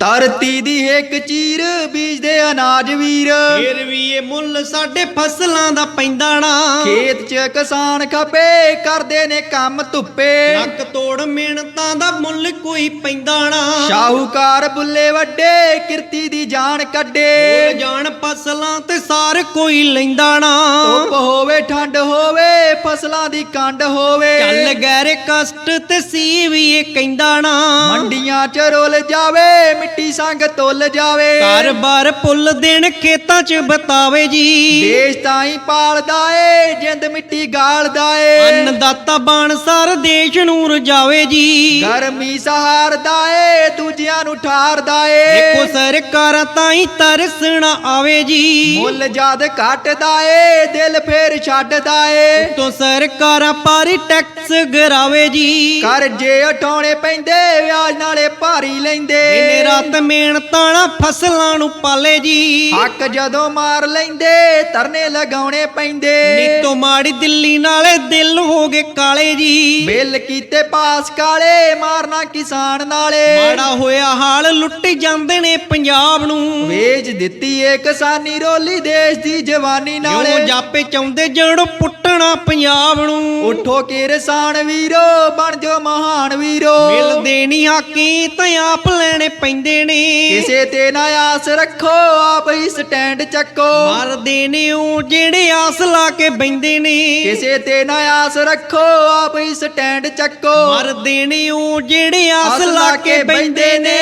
ਧਰਤੀ ਦੀ ਇੱਕ ਚੀਰ ਬੀਜਦੇ ਅਨਾਜ ਵੀਰ। ਫੇਰ ਵੀ ਇਹ ਮੁੱਲ ਸਾਡੇ ਫਸਲਾਂ ਦਾ ਪੈਂਦਾ ਨਾ। ਖੇਤ 'ਚ ਕਿਸਾਨ ਖਪੇ ਕਰਦੇ ਨੇ ਕੰਮ ਧੁੱਪੇ। ਨੱਕ ਤੋੜ ਮਿਹਨਤਾਂ ਦਾ ਮੁੱਲ ਕੋਈ ਪੈਂਦਾ ਨਾ। ਸ਼ਾਹੂਕਾਰ ਬੁੱਲੇ ਵੱਡੇ ਕਿਰਤੀ ਦੀ ਜਾਨ ਕੱਢੇ। ਜਾਣ ਫਸਲਾਂ ਤੇ ਸਾਰ ਕੋਈ ਲੈਂਦਾ ਨਾ। ਧੁੱਪ ਹੋਵੇ ਠੰਡ ਹੋਵੇ ਫਸਲਾਂ ਦੀ ਕੰਡ ਹੋਵੇ। ਚੱਲ ਗੈਰ ਕਸ਼ਟ ਤੇ ਸੀ ਵੀ ਇਹ ਕਹਿੰਦਾ ਨਾ। ਮੰਡੀਆਂ 'ਚ ਰੋਲ ਜਾਵੇ ਮਿੱਟੀ ਸੰਗ ਤੁੱਲ ਜਾਵੇ। ਘਰ-ਬਾਰ ਪੁੱਲ ਦੇਣ ਖੇਤਾਂ 'ਚ ਬਤਾਵੇ ਜੀ। ਦੇਸ਼ ਤਾਂ ਹੀ ਪਾਲਦਾ ਏ ਜਿੰਦ ਮਿੱਟੀ ਗਾਲਦਾ ਏ। ਅੰਨਦਾਤਾ ਬਣ ਸਾਰ ਦੇਸ਼ ਨੂੰ ਰਜਾਵੇ ਜੀ। ਗਰਮੀ ਸਹਾਰਦਾ ਏ ਦੂਜਿਆਂ ਨੂੰ ਠਾਰਦਾ ਏ। ਦੇਖੋ ਸਰਕਾਰਾਂ ਤਾਂ ਹੀ ਤਰਸਣਾ ਆਵੇ ਜੀ। ਮੁੱਲ ਜਦ ਘਟਦਾ ਏ ਦਿਲ ਫੇਰ ਛੱਡਦਾ ਏ। ਤੋਂ ਸਰਕਾਰਾਂ ਪਾਰੀ ਟੈਕਸ ਗਰਾਵੇ ਜੀ ਕਰਜੇ ਉਠਾਉਣੇ ਪੈਂਦੇ ਵਿਆਜ ਨਾਲੇ ਭਾਰੀ ਲੈਂਦੇ। ਦਿਨ ਰਾਤ ਮਿਹਨਤਾਂ ਨਾਲ ਫਸਲਾਂ ਨੂੰ ਪਾਲੇ ਜੀ। ਹੱਕ ਜਦੋਂ ਮਾਰ ਲੈਂਦੇ ਤਰਨੇ ਲਗਾਉਣੇ ਪੈਂਦੇ। ਨੀਤੋਂ ਮਾੜੀ ਦਿੱਲੀ ਨਾਲੇ ਦਿਲ ਹੋ ਗਏ ਕਾਲੇ ਜੀ। ਬਿੱਲ ਕੀਤੇ ਪਾਸ ਕਾਲੇ ਮਾਰਨਾ ਕਿਸਾਨ ਨਾਲੇ। ਮਾੜਾ ਹੋਇਆ ਹਾਲ ਲੁੱਟ ਜਾਂਦੇ ਨੇ ਪੰਜਾਬ ਨੂੰ। ਵੇਚ ਦਿੱਤੀ ਏ ਕਿਸਾਨੀ ਰੋਲੀ ਦੇਸ਼ ਦੀ ਜਵਾਨੀ ਨਾਲੇ। ਜਾਪੇ ਚਾਹੁੰਦੇ ਜੜ ਪੁੱਟਣਾ ਪੰਜਾਬ ਨੂੰ। ਉਠੋ ਕਿਰਸਾਨ ਵੀਰੋ ਬਣ ਜੋ ਮਹਾਨ ਵੀਰੋ। ਮਿਲਦੇ ਨਹੀਂ ਹਾਕੀ ਤਾਂ ਆਪ ਲੈਣੇ ਪੈਂਦੇ ਨੇ। ਕਿਸੇ ਤੇ ਨਾ ਆਸ ਰੱਖੋ ਆਪ ਹੀ ਸਟੈਂਡ ਚੱਕੋ। ਮਰਦੇ ਨੇ ਉਹ ਜਿਹੜੇ ਆਸ ਲਾ ਕੇ ਬੈੰਦੇ ਨੇ। ਕਿਸੇ ਤੇ ਨਾ ਆਸ ਰੱਖੋ ਆਪ ਹੀ ਸਟੈਂਡ ਚੱਕੋ। ਮਰਦੇ ਨੇ ਉਹ ਜਿਹੜੇ ਆਸ ਲਾ ਕੇ ਬੈੰਦੇ ਨੇ।